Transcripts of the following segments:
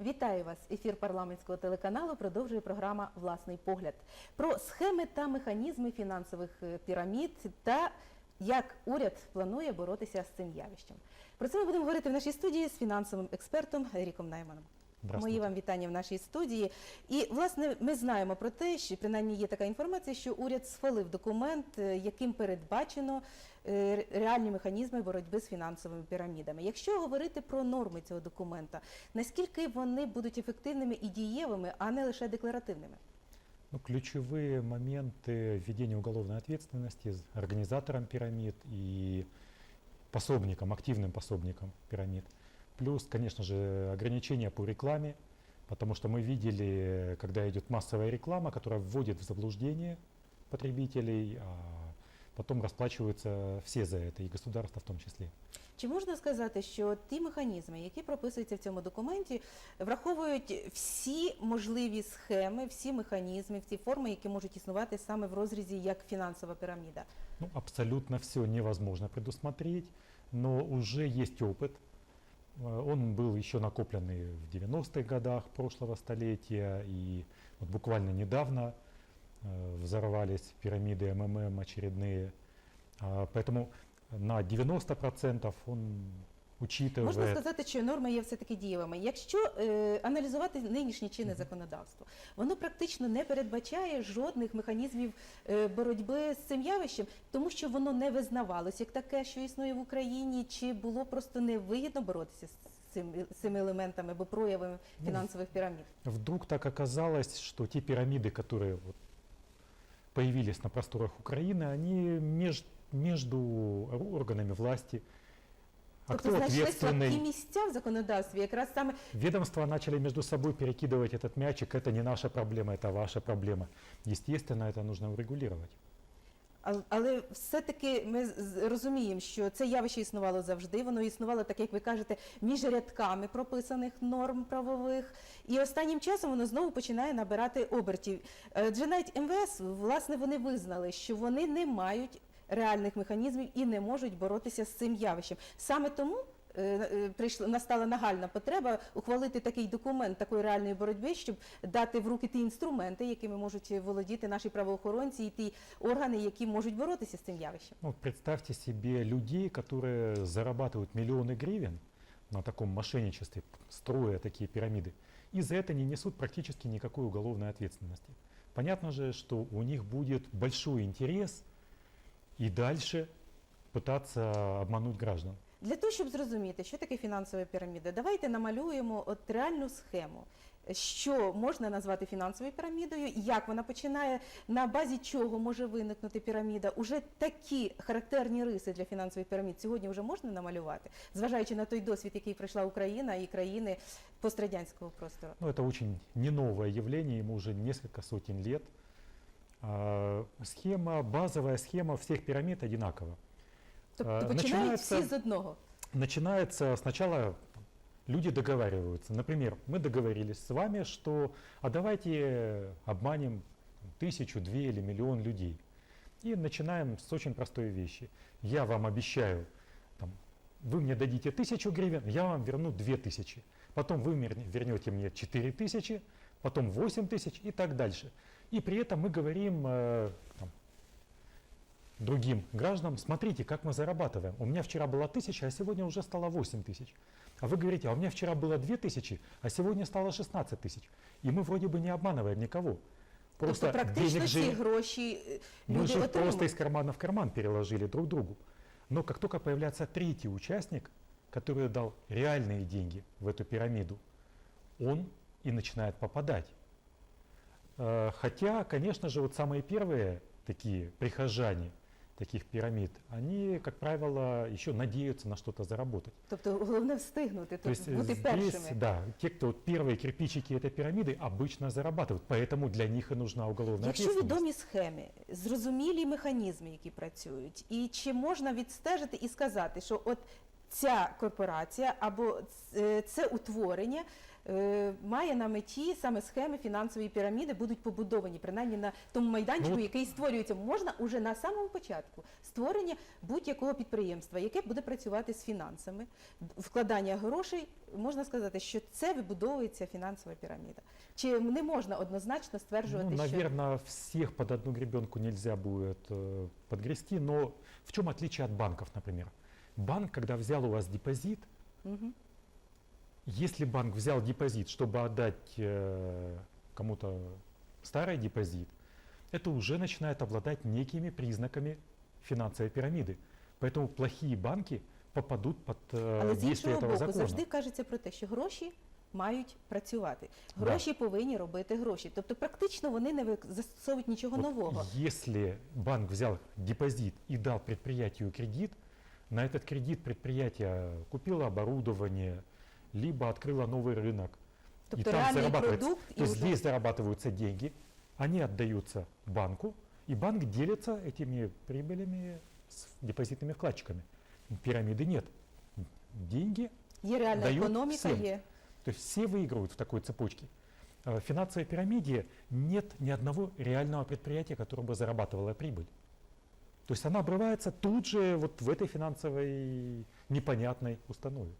Вітаю вас! Ефір парламентського телеканалу продовжує програма Власний погляд про схеми та механізми фінансових е, пірамід та як уряд планує боротися з цим явищем. Про це ми будемо говорити в нашій студії з фінансовим експертом Еріком Найманом. Здравствуйте. Мої вам вітання в нашій студії. І власне ми знаємо про те, що принаймні є така інформація, що уряд схвалив документ, е, яким передбачено е, ре- реальні механізми боротьби з фінансовими пірамідами. Якщо говорити про норми цього документа, наскільки вони будуть ефективними і дієвими, а не лише декларативними? Ну, ключевые моменты введения уголовной ответственности с организатором пирамид и пособником, активным пособником пирамид. Плюс, конечно же, ограничения по рекламе, потому что мы видели, когда идет массовая реклама, которая вводит в заблуждение потребителей, а потом расплачиваются все за это, и государство в том числе. Чи можна сказати, що ті механізми, які прописуються в цьому документі, враховують всі можливі схеми, всі механізми, всі форми, які можуть існувати саме в розрізі як фінансова піраміда? Ну, абсолютно все невозможно предусмотреть, но уже есть опыт. Э, Он был еще накопленный в 90-х годах прошлого столетия, и вот буквально недавно э, взорвались пирамиды МММ очередные. А, Поэтому на 90% он учитывает... Можна сказати, що норми є все-таки дієвими. Якщо е, аналізувати нинішнє чинне законодавство, воно практично не передбачає жодних механізмів е, боротьби з цим явищем, тому що воно не визнавалось як таке, що існує в Україні, чи було просто невигідно боротися з цим, з цими елементами або проявами Ну, фінансових пірамід. Вдруг так оказалось, что те пирамиды, которые вот появились на просторах Украины, они меж- между органами власти, а Тобто кто знайшли слабкі ответственный, місця в законодавстві, якраз саме ведомства начали между собой перекидывать этот мячик, это не наша проблема, это ваша проблема. Естественно, это нужно урегулировать. А- Але все-таки ми з- з- розуміємо, що це явище існувало завжди. Воно існувало, так як ви кажете, між рядками прописаних норм правових. І останнім часом воно знову починає набирати обертів. Е, Адже навіть МВС, власне, вони визнали, що вони не мають реальних механізмів і не можуть боротися з цим явищем. Саме тому. е, е, Прийшла настала нагальна потреба ухвалити такий документ такої реальної боротьби, щоб дати в руки ті інструменти, якими можуть володіти наші правоохоронці, і ті органи, які можуть боротися з цим явищем. Ну, вот представьте себе людей, которые зарабатывают миллионы гривен на таком мошенничестве, строя такие пирамиды, и за это не несут практически никакой уголовной ответственности. Понятно же, что у них будет большой интерес и дальше пытаться обмануть граждан. Для того, щоб зрозуміти, що таке фінансова піраміда, давайте намалюємо от реальну схему. Що можна назвати фінансовою пірамідою, як вона починає, на базі чого може виникнути піраміда. Уже такі характерні риси для фінансових пірамід сьогодні вже можна намалювати, зважаючи на той досвід, який пройшла Україна і країни пострадянського простору. Ну, это очень не новое явление, ему уже несколько сотен лет. А, схема, базовая схема всех пирамид одинакова. Тобто починають всі з одного. начинается сначала люди договариваются. Например, мы договорились с вами, что а давайте обманем тысячу, две или миллион людей. И начинаем с очень простой вещи. Я вам обещаю, там, вы мне дадите тысячу гривен, я вам верну две тысячи. Потом вы вернете мне четыре тысячи, потом восемь тысяч и так дальше. И при этом мы говорим э, там, другим гражданам, смотрите, как мы зарабатываем. У меня вчера была тысяча, а сегодня уже стало 8 тысяч. А вы говорите, а у меня вчера было 2 тысячи, а сегодня стало 16 тысяч. И мы вроде бы не обманываем никого. Просто тобто практично ці же, гроші е, мы же просто отримують. из кармана в карман переложили друг другу. Но как только появляется третий участник, который дал реальные деньги в эту пирамиду, он и начинает попадать. Э, Хотя, конечно же, вот самые первые такие прихожане таких пирамид, они, как правило, еще надеются на что-то заработать. Тобто головне встигнути, То есть тобто бути здесь, першими. да, те, кто вот первые кирпичики этой пирамиды, обычно зарабатывают, поэтому для них и нужна уголовная Якщо ответственность. відомі схеми, зрозумілі механізми, які працюють, і чи можна відстежити і сказати, що от ця корпорація або ц- е, це утворення е, має на меті саме схеми фінансової піраміди будуть побудовані, принаймні на тому майданчику, Ну, який створюється. Можна уже на самому початку створення будь-якого підприємства, яке буде працювати з фінансами, вкладання грошей, можна сказати, що це вибудовується фінансова піраміда. Чи не можна однозначно стверджувати, Ну, що наверное, всех под одну гребенку нельзя будет э, подгрести, но в чем отличие от банков, например? Банк, когда взял у вас депозит, Мгм. если банк взял депозит, чтобы отдать э, кому-то старый депозит, это уже начинает обладать некими признаками финансовой пирамиды. Поэтому плохие банки попадут под э, Але з действие іншого этого боку, закона. завжди кажеться про те, що гроші мають працювати. Да. Гроші повинні робити гроші. Тобто практично вони не вик- застосовують нічого Вот нового. Если банк взял депозит и дал предприятию кредит, на этот кредит предприятие купило оборудование, либо открыло новый рынок. Тобто там реальний зарабатывается. продукт і То есть вже здесь зарабатываются деньги, они отдаются банку, и банк делится этими прибылями с депозитными вкладчиками. Пирамиды нет. Деньги, є реальна дають економіка, всім. є то есть все выигрывают в такой цепочке. Э, В финансовой пирамиде нет ни одного реального предприятия, которое бы зарабатывало прибыль. То есть она обрывается тут же вот в этой финансовой непонятной установе.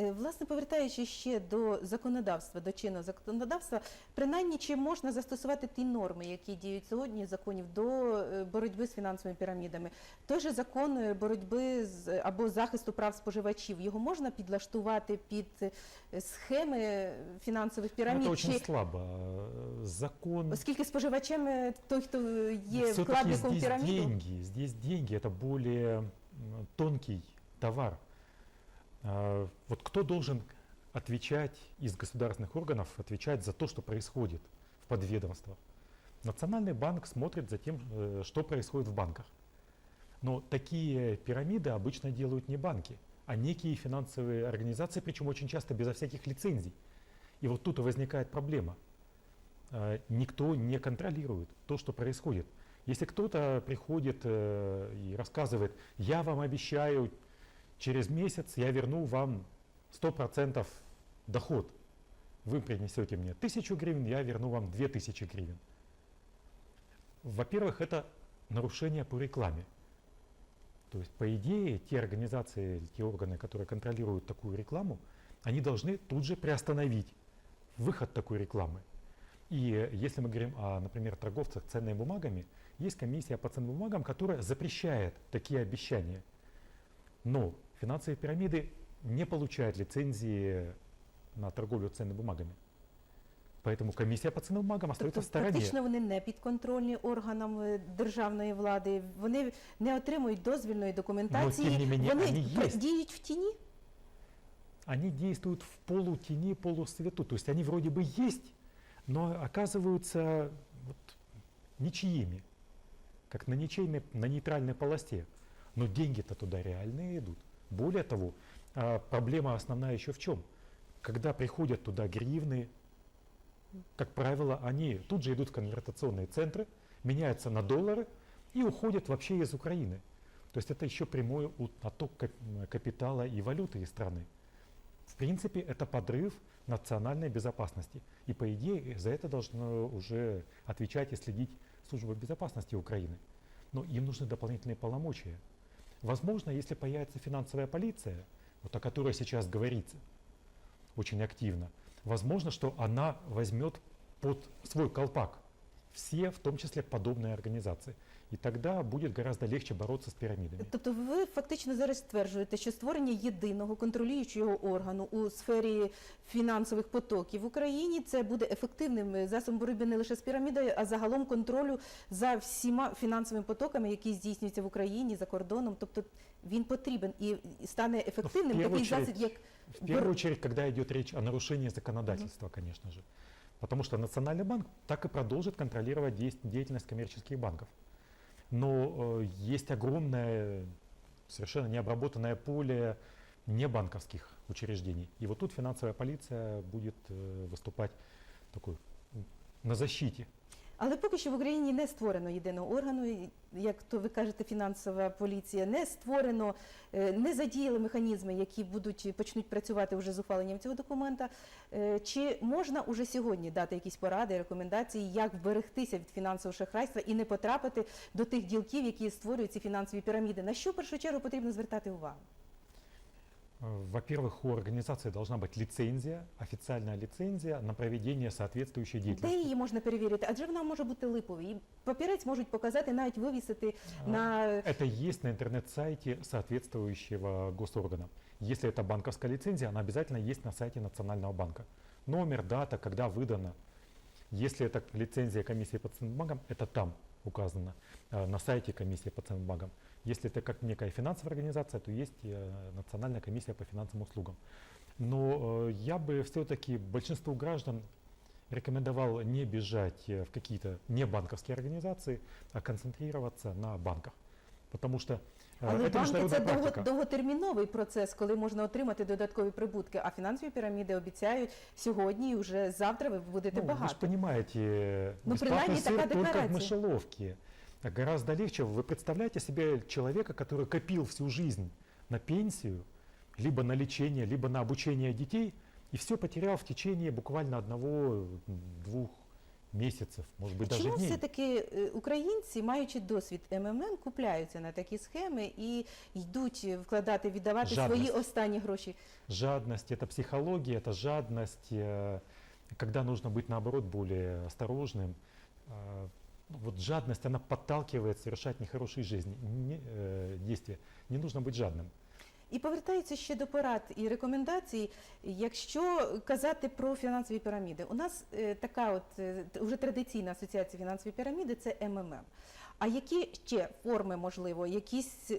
Е, Власне, повертаючись ще до законодавства, до чинного законодавства, принаймні чи можна застосувати ті норми, які діють сьогодні законів до е, боротьби з фінансовими пірамідами? Той же закон е, боротьби з або захисту прав споживачів його можна підлаштувати під е, схеми фінансових Но пірамід? это очень Чи слабо. Э, Закон... оскільки споживачем е, той, хто є Все-таки вкладником здесь піраміди? деньги, здесь деньги это более м, тонкий товар. А, Вот кто должен отвечать из государственных органов, отвечать за то, что происходит в подведомствах? Национальный банк смотрит за тем, э, что происходит в банках. Но такие пирамиды обычно делают не банки, а некие финансовые организации, причем очень часто безо всяких лицензий. И вот тут возникает проблема. Э, Никто не контролирует то, что происходит. Если кто-то приходит э, и рассказывает, я вам обещаю, через месяц я верну вам 100% доход, вы принесете мне 1000 гривен, я верну вам 2000 гривен. Во-первых, это нарушение по рекламе. То есть, по идее, те организации, те органы, которые контролируют такую рекламу, они должны тут же приостановить выход такой рекламы. И если мы говорим о, например, торговцах ценными бумагами, есть комиссия по ценным бумагам, которая запрещает такие обещания. Но финансовые пирамиды не получают лицензии на торговлю ценными бумагами. Поэтому комиссия по ценным бумагам остается Тобто в стороне. практично вони не підконтрольні органам е, державної влади, вони не отримують дозвільної документації, тим не менее, вони вони пр- єсть. діють в тіні. Они действуют в полутени, полусвету. То есть они вроде бы есть, но оказываются вот ничьими, как на, ничейной, на нейтральной полосе. Но деньги-то туда реальные идут. Более того, а, проблема основная еще в чем? Когда приходят туда гривны, как правило, они тут же идут в конвертационные центры, меняются на доллары и уходят вообще из Украины. То есть это еще прямой отток кап- капитала и валюты из страны. В принципе, это подрыв национальной безопасности. И по идее за это должно уже отвечать и следить служба безопасности Украины. Но им нужны дополнительные полномочия. Возможно, если появится финансовая полиция, вот о которой сейчас говорится очень активно, возможно, что она возьмет под свой колпак все, в том числе подобные организации. И тогда будет гораздо легче бороться с пирамидами. Тобто ви фактично зараз стверджуєте, що створення єдиного контролюючого органу у сфері фінансових потоків в Україні це буде ефективним засобом боротьби не лише з пірамідою, а загалом контролю за всіма фінансовими потоками, які здійснюються в Україні за кордоном. Тобто він потрібен і і стане ефективним першу такий чергу, засіб, як В Бор- очередь, когда идет речь о нарушении законодательства, конечно же. Потому что Национальный банк так и продолжит контролировать деятельность коммерческих банков Но э, есть огромное, совершенно необработанное поле небанковских учреждений. И вот тут финансовая полиция будет э, выступать такой м, на защите. але поки що в Україні не створено єдиного органу, як то ви кажете, фінансова поліція, не створено, е, не задіяли механізми, які будуть почнуть працювати вже з ухваленням цього документа. Е, Чи можна уже сьогодні дати якісь поради, рекомендації, як вберегтися від фінансового шахрайства і не потрапити до тих ділків, які створюють ці фінансові піраміди? На що в першу чергу потрібно звертати увагу? Э, Во-первых, у организации должна быть лицензия, официальная лицензия на проведение соответствующей Де деятельности. її можна перевірити? Адже вона може бути липовою. І папірець можуть показати, навіть вивісити А, на Это есть на интернет-сайте соответствующего госоргана. Если это банковская лицензия, она обязательно есть на сайте Национального банка. Номер, дата, когда выдана. Если это лицензия комиссии по ценным бумагам, это там указано, э, на сайте комиссии по ценным бумагам. Если это как некая финансовая организация, то есть э, Национальная комиссия по финансовым услугам. Но э, я бы все-таки большинству граждан рекомендовал не бежать э, в какие-то небанковские организации, а концентрироваться на банках. Потому что э, Але это банки международная це довго, практика. довготерміновий процес, коли можна отримати додаткові прибутки. А фінансові піраміди обіцяють сьогодні і вже завтра ви будете Ну, вы багато. же понимаете, Ну, бесплатный принаймні, сыр такая только в декларация. мышеловке. А Гораздо легче. Вы представляете себе человека, который копил всю жизнь на пенсию, либо на лечение, либо на обучение детей, и все потерял в течение буквально одного-двух месяцев, может быть, даже Чому дней. все-таки е, українці, маючи досвід МММ, купляються на такі схеми і йдуть е, вкладати, віддавати Жадність. свої останні гроші? Жадность – это психология, это жадность, э, когда нужно быть, наоборот, более осторожным. А, ну, Вот жадность, она подталкивает совершать нехорошие жизни, не, э, действия. Не нужно быть жадным. І повертаючи ще до порад і рекомендацій, якщо казати про фінансові піраміди, у нас е, така от е, т- вже традиційна асоціація фінансові піраміди це МММ. А які ще форми, можливо, якісь е,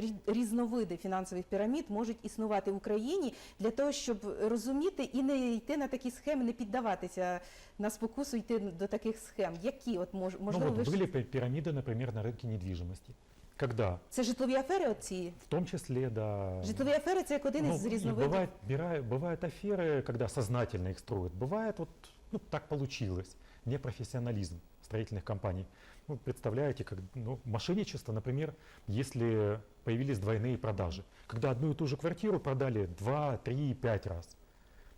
рі- різновиди фінансових пірамід можуть існувати в Україні для того, щоб розуміти і не йти на такі схеми, не піддаватися на спокусу йти до таких схем? Які от мож, Ну можливо, вот ви ж- были пи- пирамиды, например, на рынке недвижимости. Когда? це житлові афери? Оці В том числе, да. житлові афери це як один ну, із и різновидів. бывает, бира- бывают аферы, когда сознательно их строят. Бывает вот ну, так получилось. Непрофессионализм Строительных компаний. Ну, представляете, как ну, мошенничество, например, если появились двойные продажи. Когда одну и ту же квартиру продали 2, 3, 5 раз.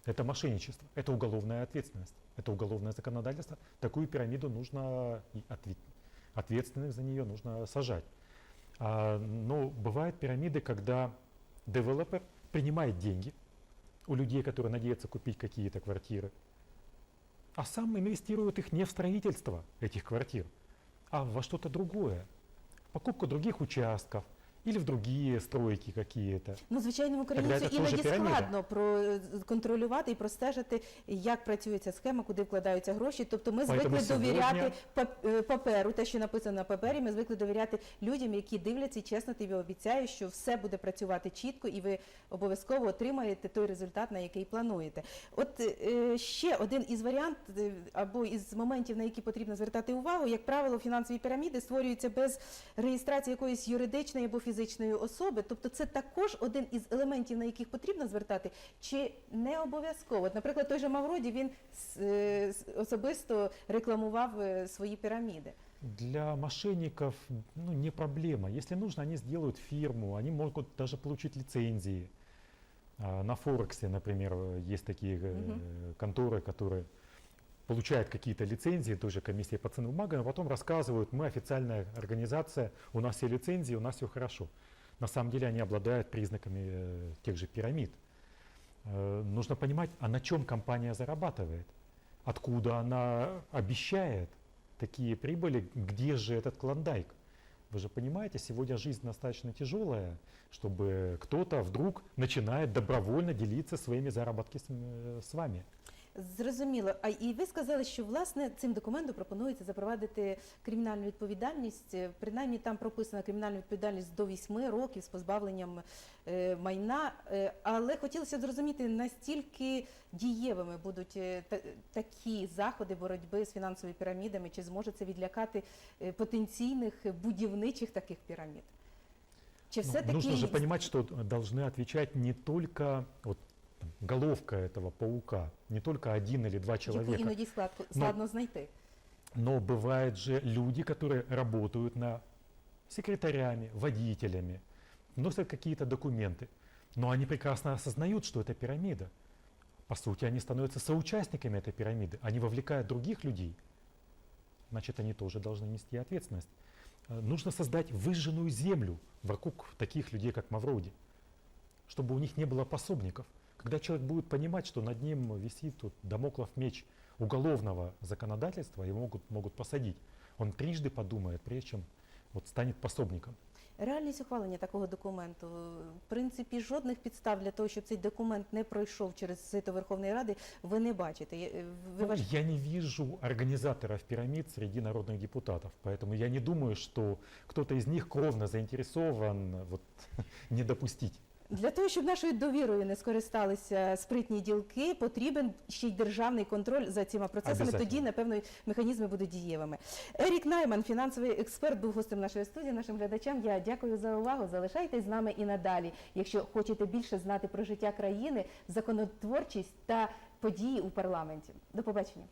Это мошенничество, это уголовная ответственность, это уголовное законодательство. Такую пирамиду нужно, ответственных за нее нужно сажать. А, но бывают пирамиды, когда девелопер принимает деньги у людей, которые надеются купить какие-то квартиры, а сам инвестирует их не в строительство этих квартир, а во что-то другое. Покупку других участков или в другие стройки какие-то. Ну, звичайному Тогда українцю іноді складно контролювати і простежити, як працює ця схема, куди вкладаються гроші. Тобто ми Поэтому звикли довіряти е, паперу, те, що написано на папері. Ми звикли довіряти людям, які дивляться і чесно тобі обіцяють, що все буде працювати чітко, і ви обов'язково отримаєте той результат, на який плануєте. От е, ще один із варіантів е, або із моментів, на які потрібно звертати увагу, як правило, фінансові піраміди створюються без реєстрації якоїсь юридичної або фізичної особи. Тобто, це також один із елементів, на яких потрібно звертати, чи не обов'язково. От, наприклад, той же Мавроді він с- е, с- особисто рекламував е, свої піраміди. Для мошенников ну, не проблема. Если нужно, они сделают фирму, они могут даже получить лицензии. А, На Форексе, например, э, есть такие э, Мгм. конторы, которые получают какие-то лицензии, той же комиссии по ценным бумагам, а потом рассказывают, мы официальная организация, у нас все лицензии, у нас все хорошо. На самом деле они обладают признаками э, тех же пирамид. Э, Нужно понимать, а на чем компания зарабатывает, откуда она обещает такие прибыли, где же этот клондайк? Вы же понимаете, сегодня жизнь достаточно тяжелая, чтобы кто-то вдруг начинает добровольно делиться своими заработки с, м, с вами. Зрозуміло. А і ви сказали, що власне цим документом пропонується запровадити кримінальну відповідальність. Принаймні там прописана кримінальна відповідальність до 8 років з позбавленням е, майна. Е, але хотілося б зрозуміти, настільки дієвими будуть е, та- такі заходи боротьби з фінансовими пірамідами, чи зможе це відлякати е, потенційних будівничих таких пірамід? Чи Ну, все таки нужно же понимать, что должны отвечать не только вот, головка этого паука, не только один или два человека. іноді складко, Ну, складно знайти? Но бывают же люди, которые работают на секретарями, водителями, носят какие-то документы, но они прекрасно осознают, что это пирамида. По сути, они становятся соучастниками этой пирамиды, они вовлекают других людей. Значит, они тоже должны нести ответственность. Э, Нужно создать выжженную землю вокруг таких людей, как Мавроди, чтобы у них не было пособников. Когда человек будет понимать, что над ним висит вот домоклов меч уголовного законодательства, его могут, могут посадить. Он трижды подумает, прежде чем вот станет пособником. Реальність ухвалення такого документу, в принципі, жодних підстав для того, щоб цей документ не пройшов через сито Верховної Ради, ви не бачите. Є- е, Ви Ну, вваж- Я не вижу организаторов пирамид среди народных депутатов, поэтому я не думаю, что кто-то из них кровно заинтересован вот, не допустить. Для того, щоб нашою довірою не скористалися спритні ділки, потрібен ще й державний контроль за цими процесами. Тоді, напевно, механізми будуть дієвими. Ерік Найман, фінансовий експерт, був гостем нашої студії. Нашим глядачам я дякую за увагу. Залишайтесь з нами і надалі. Якщо хочете більше знати про життя країни, законотворчість та події у парламенті. До побачення.